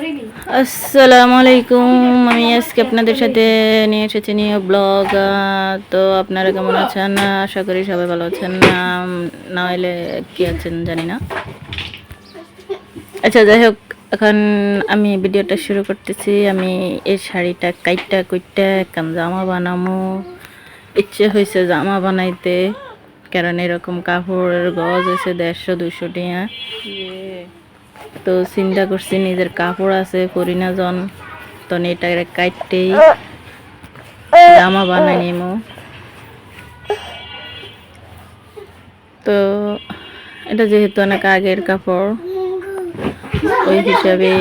আসসালামু আলাইকুম। আমি আজকে আপনাদের সাথে নিয়ে এসেছি নিউ ব্লগ। তো আপনারা কেমন আছেন? আশা করি সবাই ভালো আছেন। না হলে কি আছেন জানি না। আচ্ছা যাই হোক, এখন আমি ভিডিওটা শুরু করতেছি। আমি এই শাড়িটা কাইটটা কুইটটা একখান জামা বানামো। ইচ্ছে হয়েছে জামা বানাইতে, কারণ এরকম কাপড়ের গজ হয়েছে দেড়শো, দুশো টিয়া তো চিন্তা করছি নিজের কাপড় আছে করি না জন। তো এটা কাটতেই জামা বানাই নিমু। তো এটা যেহেতু অনেক আগের কাপড়, ওই হিসাবে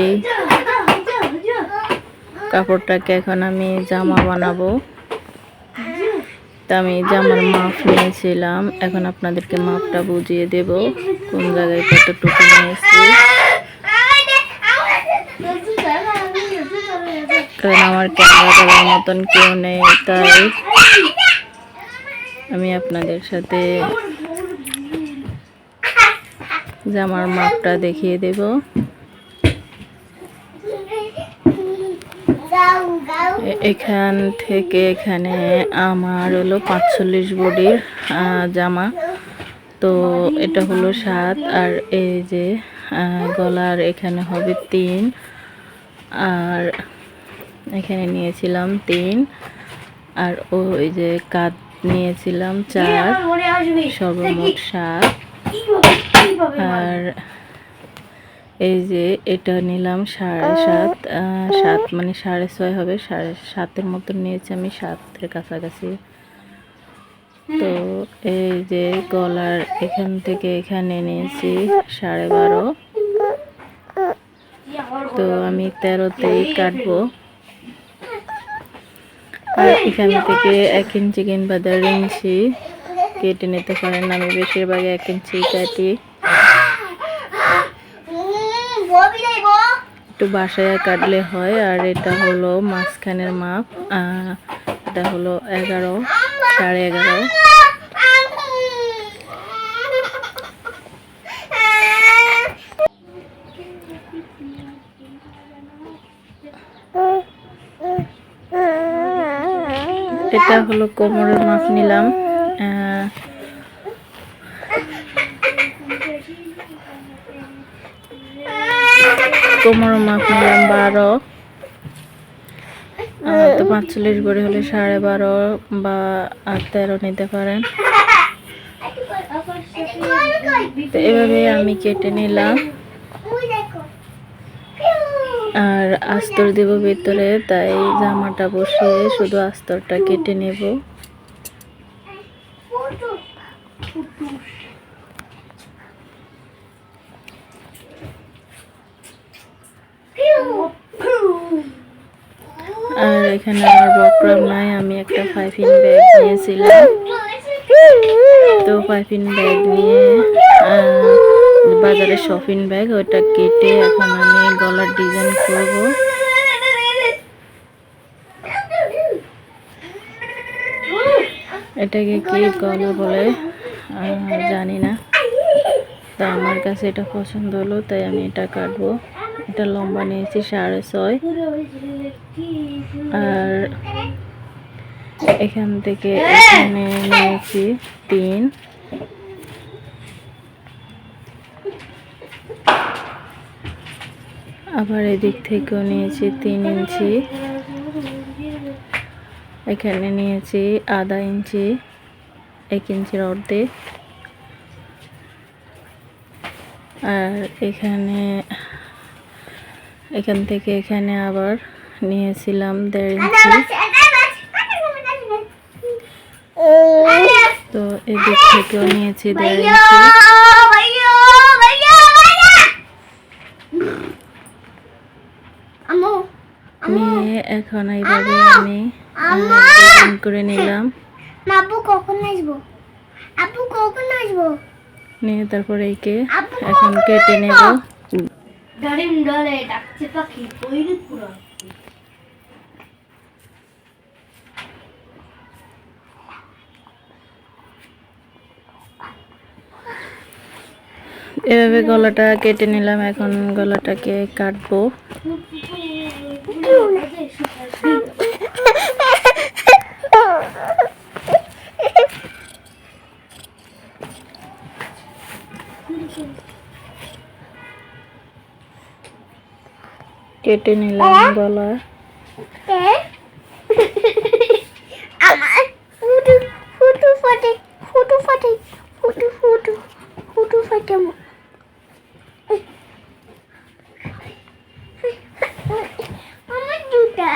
কাপড়টাকে এখন আমি জামা বানাবো। তা আমি জামার মাপ নিয়েছিলাম, এখন আপনাদেরকে মাপটা বুঝিয়ে দেব। কোন জায়গায় কতটুকু নিয়েছি। কারণ আমার ক্যামেরা করার মতন কেউ নেই, তাই আমি আপনাদের সাথে জামার মাপটা দেখিয়ে দেব। এখান থেকে এখানে আমার হলো পাঁচচল্লিশ বডির জামা। তো এটা হলো সাত, আর এই যে গলার এখানে হবে তিন, আর এখানে নিয়েছিলাম তিন। আর ওই যে কাত নিয়েছিলাম চার। সর্বমোট সাত। আর এই যে এটা নিলাম সাড়ে সাত। সাত মানে সাড়ে ছয় হবে। সাড়ে সাতের মতন নিয়েছি আমি সাতের কাছাকাছি। তো এই যে গলার এখান থেকে এখানে নিয়েছি সাড়ে বারো। তো আমি তেরোতেই কাটবো। আর এখান থেকে এক ইঞ্চি কিংবা দেড় ইঞ্চি কেটে নিতে পারেন। আমি বেশিরভাগ এক ইঞ্চি কাটি। একটু বাসায় কাটলে হয় আর এটা হলো মাঝখানের মাপ এটা হলো এগারো সাড়ে এগারো। এটা হলো কোমরের মাছ নিলাম। আহ, কোমরের মাপ নিলাম বারো। পাঁচচল্লিশ বড়ি হলে সাড়ে বারো বা তেরো নিতে পারেন। তো এভাবে আমি কেটে নিলাম। আর আস্তর দেব ভিতরে, তাই জামাটা বসিয়ে শুধু আস্তরটা কেটে নেব। আর এখানে আমার বকরম নাই, আমি একটা ফাইফিন ব্যাগ নিয়েছিলাম। তো ফাইফিন ব্যাগ নিয়ে বাজারে শপিং ব্যাগ ওটা কেটে এখন আমি গলার ডিজাইন করব। এটাকে কি গলা বলে জানি না। তো আমার কাছে এটা পছন্দ হলো, তাই আমি এটা কাটবো। এটা লম্বা নিয়েছি, সাড়ে ছয়। আর এখান থেকে এখানে নিয়েছি তিন। আবার এদিক থেকেও নিয়েছি তিন ইঞ্চি। এখানে নিয়েছি আধা ইঞ্চি এক ইঞ্চির অর্ধেক। আর এখানে এখান থেকে এখানে আবার নিয়েছিলাম দেড় ইঞ্চি। তো এদিক থেকেও নিয়েছি দেড় ইঞ্চি। নিয়ে এখন এইভাবে আমি করে নিলাম। আপু কখন আসব? আপু কখন আসব? নিয়ে তারপরে একে এখন কেটে নেব। ডলে ডাকছে পাখি পুরো। এভাবে গলাটা কেটে নিলাম এখন গলাটাকে কাটবো। কেটে নিলাম গলা আমার ফুটু ফুটু ফাটে ফুটু ফাটে ফুটু ফুটু ফুটু ফাটে আমার। আমার দুটা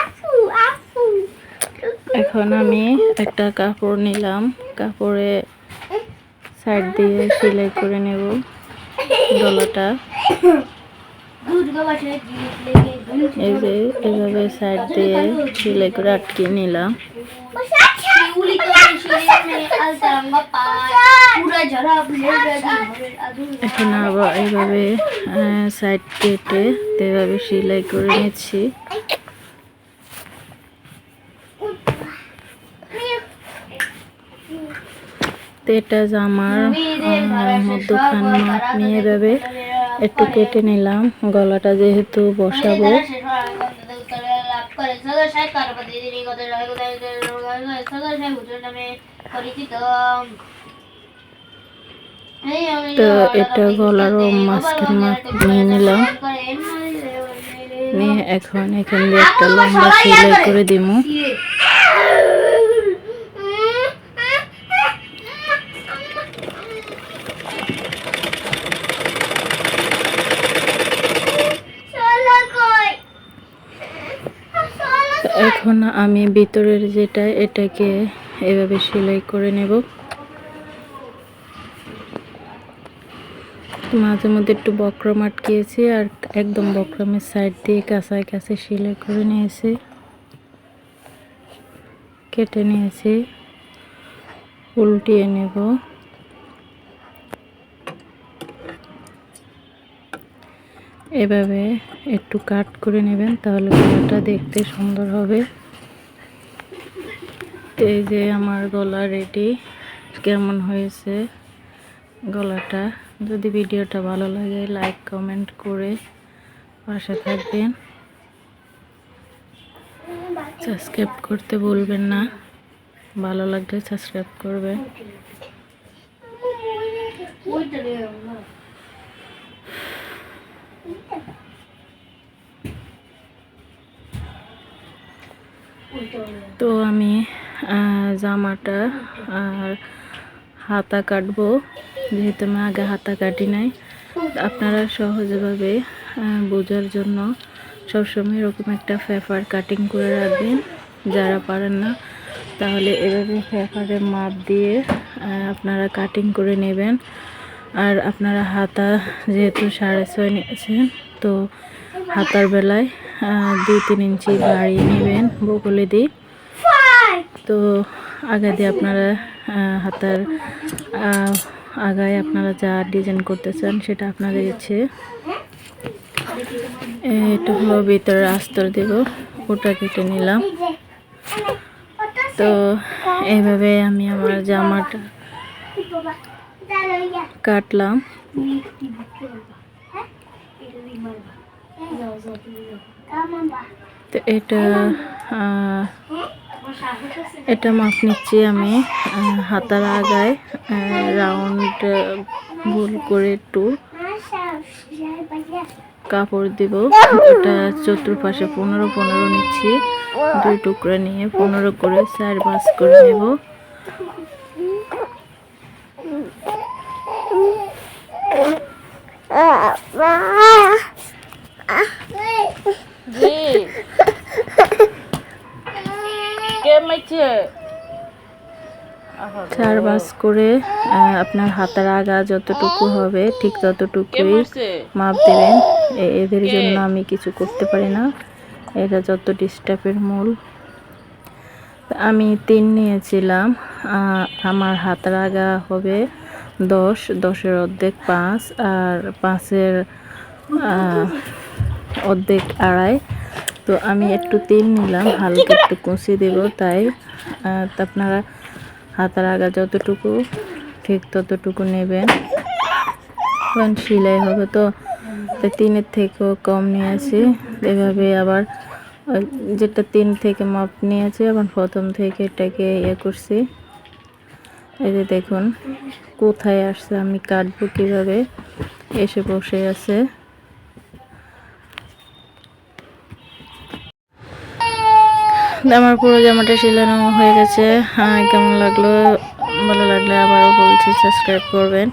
আপু আপু এখন আমি একটা কাপড় নিলাম। কাপড়ে সাইড দিয়ে সেলাই করে নেব গলাটা এই যে এভাবে সাইড দিয়ে সেলাই করে আটকে নিলাম। এখন আবার এভাবে সাইড কেটে এভাবে সেলাই করে নিচ্ছি। তো এটা আহ, মধ্যখান নিয়ে এভাবে একটু কেটে নিলাম। গলাটা যেহেতু বসাবো। তো এটা গলারও মাঝখান নিয়ে নিলাম। নিয়ে এখন এখান দিয়ে একটা লম্বা সেলাই করে দিব এখন আমি ভিতরের যেটা, এটাকে এভাবে সেলাই করে নেব। মাঝে মধ্যে একটু বক্রম আটকিয়েছি আর একদম বক্রমের সাইড দিয়ে কাঁচায় কাছে সেলাই করে নিয়েছি। কেটে নিয়েছি। উল্টিয়ে নেব। এভাবে একটু কাট করে নেবেন, তাহলে গলাটা দেখতে সুন্দর হবে। এই যে আমার গলা রেডি কেমন হয়েছে গলাটা? যদি ভিডিওটা ভালো লাগে লাইক কমেন্ট করে পাশে থাকবেন। সাবস্ক্রাইব করতে বলবেন না। ভালো লাগলে সাবস্ক্রাইব করবেন। তো আমি জামাটা আর হাতা কাটবো। যেহেতু আমি আগে হাতা কাটি নাই, আপনারা সহজভাবে বোঝার জন্য সবসময় এরকম একটা পেপার কাটিং করে রাখবেন। যারা পারেন না, তাহলে এভাবে পেপারের মাপ দিয়ে আপনারা কাটিং করে নেবেন। আর আপনারা হাতা যেহেতু সাড়ে ছয় নিয়েছেন, তো হাতার বেলায় দুই তিন ইঞ্চি বাড়িয়ে নেবেন বগলে দিয়ে। তো আগা দিয়ে আপনারা হাতার আগায় আপনারা যা ডিজাইন করতে চান সেটা আপনাদের ইচ্ছে। এটা হলো ভিতরে আস্তর দেব, ওটা কেটে নিলাম। তো এইভাবে আমি আমার জামাটা কাটলাম। তো এটা এটা মাপ নিচ্ছি আমি হাতার আগায় রাউন্ড গোল করে একটু কাপড় দিব। ওটা চতুর্পাশে পনেরো পনেরো নিচ্ছি। দুই টুকরা নিয়ে পনেরো করে চার বাস করে নেব। চার বাস করে আপনার হাতের আগা যতটুকু হবে ঠিক ততটুকুই মাপ দেবেন। এদের জন্য আমি কিছু করতে পারি না। এটা যত ডিস্টার্বের মূল। আমি তিন নিয়েছিলাম। আমার হাতের আগা হবে দশ দশের অর্ধেক পাঁচ আর পাঁচের অর্ধেক আড়াই। তো আমি একটু তিন নিলাম হালকা একটু কুচি দেব তাই আপনারা হাতার আগা যতটুকু ঠিক ততটুকু নেবেন কারণ সেলাই হবে তো তিনের থেকেও কম নিয়েছি এভাবে আবার যেটা তিন থেকে মাপ নিয়েছি আবার প্রথম থেকে এটাকে ইয়ে করছি। এই যে দেখুন, কোথায় আসছে, আমি কাটবো কীভাবে? এসে বসে আছে। আমার পুরো জামাটা সেলানো হয়ে গেছে। কেমন লাগল? ভালো লাগলে আবারও বলছি সাবস্ক্রাইব করবেন।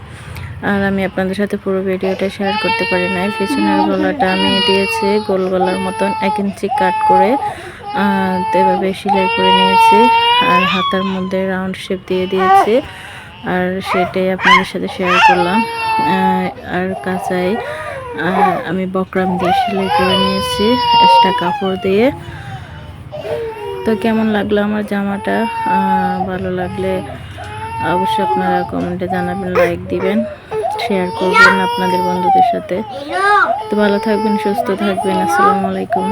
আর আমি আপনাদের সাথে পুরো ভিডিওটা শেয়ার করতে পারি নাই। পিছনের গলাটা আমি দিয়েছি, গোল গলার মতন এক ইঞ্চি কাট করে তো এভাবে সেলাই করে নিয়েছি। আর হাতার মধ্যে রাউন্ড শেপ দিয়ে দিয়েছি। আর সেটাই আপনাদের সাথে শেয়ার করলাম। আর কাঁচাই আর আমি বকরাম দিয়ে সেলাই করে নিয়েছি এক্সট্রা কাপড় দিয়ে। তো কেমন লাগল আমার জামাটা? ভালো লাগলে অবশ্যই আপনারা কমেন্টে জানাবেন লাইক দিবেন শেয়ার করবেন আপনাদের বন্ধুদের সাথে। তো ভালো থাকবেন, সুস্থ থাকবেন, আসসালামু আলাইকুম।